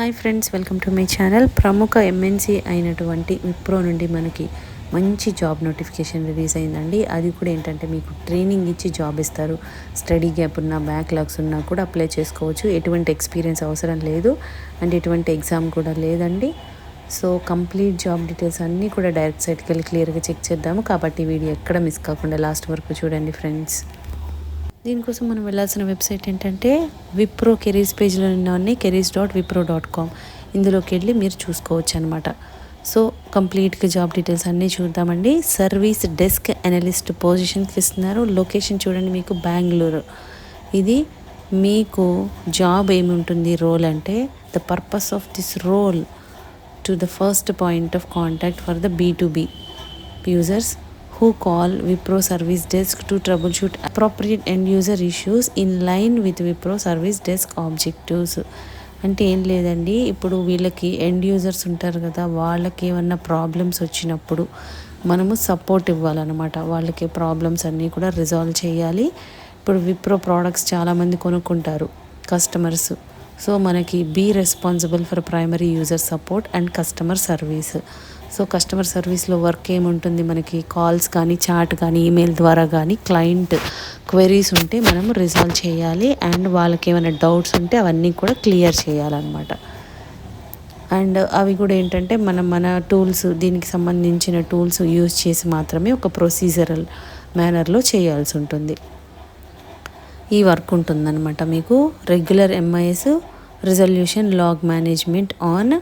Hi friends welcome to my channel. ప్రముఖ MNC అయినటువంటి విప్రో నుండి మనకి మంచి జాబ్ నోటిఫికేషన్ రిలీజ్ అయిందండి. అది కూడా ఏంటంటే మీకు ట్రైనింగ్ ఇచ్చి జాబ్ ఇస్తారు. స్టడీ గ్యాప్ ఉన్న బ్యాక్లాగ్స్ ఉన్నా కూడా అప్లై చేసుకోవచ్చు. ఎటువంటి ఎక్స్పీరియన్స్ అవసరం లేదు. అండ్ ఎటువంటి ఎగ్జామ్ కూడా లేదండి. సో కంప్లీట్ జాబ్ డీటెయిల్స్ అన్నీ కూడా డైరెక్ట్ సైట్కి వెళ్ళి క్లియర్గా చెక్ చేద్దాము. కాబట్టి వీడియో ఎక్కడ మిస్ కాకుండా లాస్ట్ వరకు చూడండి ఫ్రెండ్స్. దీనికోసం మనం వెళ్ళాల్సిన వెబ్సైట్ ఏంటంటే విప్రో కెరీర్స్ పేజ్లో ఉన్నవన్నీ careers dot Wipro dot com ఇందులోకి వెళ్ళి మీరు చూసుకోవచ్చు అనమాట సో కంప్లీట్గా జాబ్ డీటెయిల్స్ అన్నీ చూద్దామండి. సర్వీస్ డెస్క్ అనలిస్ట్ పొజిషన్కి ఇస్తున్నారు. లొకేషన్ చూడండి మీకు బెంగళూరు. ఇది మీకు జాబ్ ఏమి ఉంటుంది? రోల్ అంటే the purpose of this role to the first point of contact for the B to B users. Who call Wipro service desk to troubleshoot appropriate end user issues in line with Wipro service desk objectives. అంటే ఏం లేదండి ఇప్పుడు వీళ్ళకి end users ఉంటారు కదా వాళ్ళకి ఏమన్నా problems వచ్చినప్పుడు మనము సపోర్ట్ ఇవ్వాలన్నమాట. వాళ్ళకి ప్రాబ్లమ్స్ అన్నీ కూడా రిజాల్వ్ చేయాలి. ఇప్పుడు విప్రో ప్రోడక్ట్స్ చాలామంది కొనుక్కుంటారు కస్టమర్స్ సో మనకి be responsible for primary user support and customer service so customer సర్వీస్లో వర్క్ ఏముంటుంది? మనకి కాల్స్ కానీ చాట్ కానీ ఈమెయిల్ ద్వారా కానీ క్లయింట్ క్వెరీస్ ఉంటే మనం రిజాల్వ్ చేయాలి. అండ్ వాళ్ళకి ఏమైనా డౌట్స్ ఉంటే అవన్నీ కూడా క్లియర్ చేయాలన్నమాట. అండ్ అవి కూడా ఏంటంటే మనం మన టూల్స్ దీనికి సంబంధించిన టూల్స్ యూజ్ చేసి మాత్రమే ఒక ప్రొసీజరల్ మేనర్లో చేయాల్సి ఉంటుంది. ఈ వర్క్ ఉంటుందన్నమాట మీకు. Regular MIS resolution log management on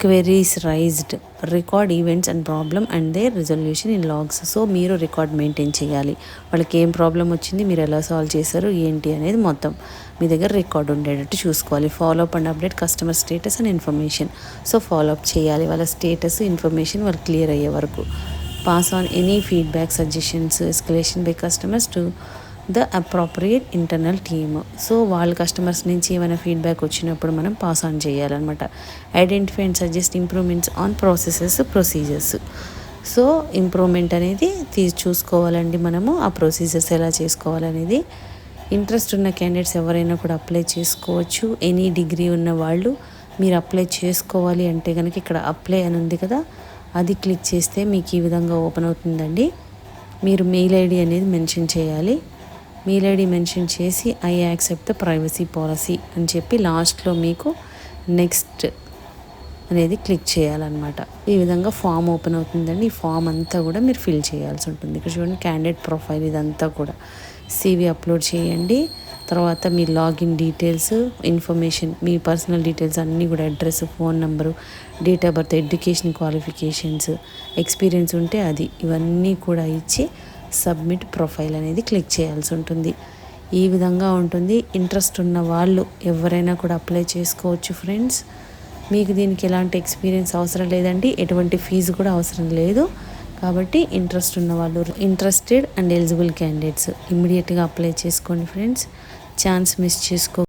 queries raised record events and problem and they resolution in logs so మీరు రికార్డ్ మెయింటైన్ చేయాలి. వాళ్ళకి ఏం ప్రాబ్లం వచ్చింది? మీరు ఎలా సాల్వ్ చేశారు? ఏంటి అనేది మొత్తం మీ దగ్గర రికార్డ్ ఉండేటట్టు చూసుకోవాలి. Follow up and update customer status and information so follow up చేయాలి. వాళ్ళ స్టేటస్ ఇన్ఫర్మేషన్ వాళ్ళు క్లియర్ అయ్యే వరకు. Pass on any feedback suggestions escalation by customers to the appropriate internal team so వాళ్ళ కస్టమర్స్ నుంచి ఏమైనా ఫీడ్బ్యాక్ వచ్చినప్పుడు మనం పాస్ ఆన్ చేయాలన్నమాట. Identify and suggest improvements on processes procedures so improvement అనేది తీ చూసుకోవాలండి మనము. ఆ ప్రొసీజర్స్ ఎలా చేసుకోవాలనేది ఇంట్రెస్ట్ ఉన్న క్యాండిడేట్స్ ఎవరైనా కూడా అప్లై చేసుకోవచ్చు. ఎనీ డిగ్రీ ఉన్న వాళ్ళు మీరు అప్లై చేసుకోవాలి అంటే కనుక ఇక్కడ అప్లై అని ఉంది కదా అది క్లిక్ చేస్తే మీకు ఈ విధంగా ఓపెన్ అవుతుందండి. మీరు మెయిల్ ఐడి అనేది మెన్షన్ చేయాలి. మెయిల్ ఐడి మెన్షన్ చేసి I accept the privacy policy అని చెప్పి లాస్ట్లో మీకు నెక్స్ట్ అనేది క్లిక్ చేయాలన్నమాట. ఈ విధంగా ఫామ్ ఓపెన్ అవుతుందండి. ఈ ఫామ్ అంతా కూడా మీరు ఫిల్ చేయాల్సి ఉంటుంది. ఇక్కడ చూడండి క్యాండిడేట్ ప్రొఫైల్ ఇదంతా కూడా. సివి అప్లోడ్ చేయండి. తర్వాత మీ లాగిన్ డీటెయిల్స్ ఇన్ఫర్మేషన్ మీ పర్సనల్ డీటెయిల్స్ అన్నీ కూడా address phone number date of birth education qualifications experience ఉంటే అది ఇవన్నీ కూడా ఇచ్చి సబ్మిట్ ప్రొఫైల్ అనేది క్లిక్ చేయాల్సి ఉంటుంది. ఈ విధంగా ఉంటుంది. ఇంట్రెస్ట్ ఉన్న వాళ్ళు ఎవరైనా కూడా అప్లై చేసుకోవచ్చు ఫ్రెండ్స్. మీకు దీనికి ఎలాంటి ఎక్స్పీరియన్స్ అవసరం లేదండి. ఎటువంటి ఫీజు కూడా అవసరం లేదు. కాబట్టి ఇంట్రెస్ట్ ఉన్న వాళ్ళు ఇంట్రెస్టెడ్ అండ్ ఎలిజిబుల్ క్యాండిడేట్స్ ఇమ్మీడియట్గా అప్లై చేసుకోండి ఫ్రెండ్స్. ఛాన్స్ మిస్ చేసుకో